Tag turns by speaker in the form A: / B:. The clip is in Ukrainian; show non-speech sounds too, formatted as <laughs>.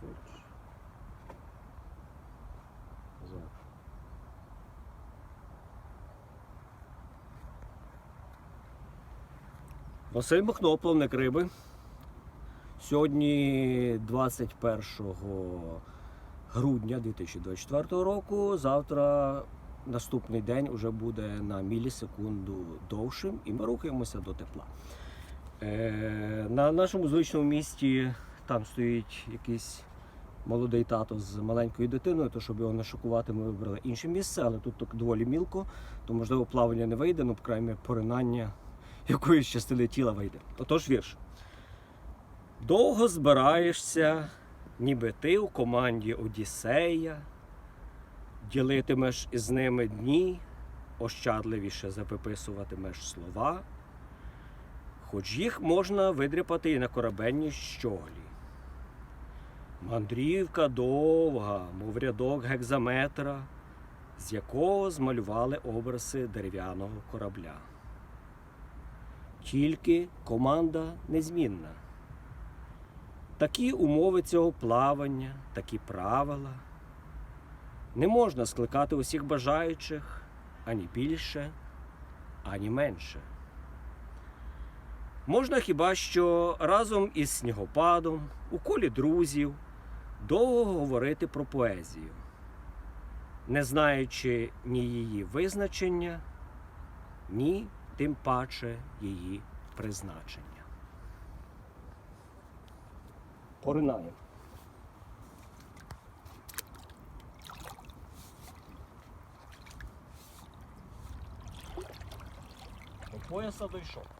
A: хочеш. Зараз. Василь Махно, плавник риби. Сьогодні 21 грудня 2024 року. Завтра наступний день вже буде на мілісекунду довшим, і ми рухаємося до тепла. Е, на нашому звичному місті там стоїть якийсь молодий тато з маленькою дитиною, то щоб його не шокувати, ми вибрали інше місце, але тут так доволі мілко, то можливо плавання не вийде, ну, по поринання <laughs> якоїсь частини тіла вийде. Отож вірш. Довго збираєшся, ніби ти у команді Одіссея, ділитимеш із ними дні, ощадливіше запиписуватимеш слова, хоч їх можна видряпати і на корабельній щоглі. Мандрівка довга, мов рядок гекзаметра, з якого змалювали образи дерев'яного корабля. Тільки команда незмінна. Такі умови цього плавання, такі правила. Не можна скликати усіх бажаючих ані більше, ані менше. Можна хіба що разом із снігопадом, у колі друзів, довго говорити про поезію, не знаючи ні її визначення, ні тим паче її призначення. Поринаємо. Пояса дійшов.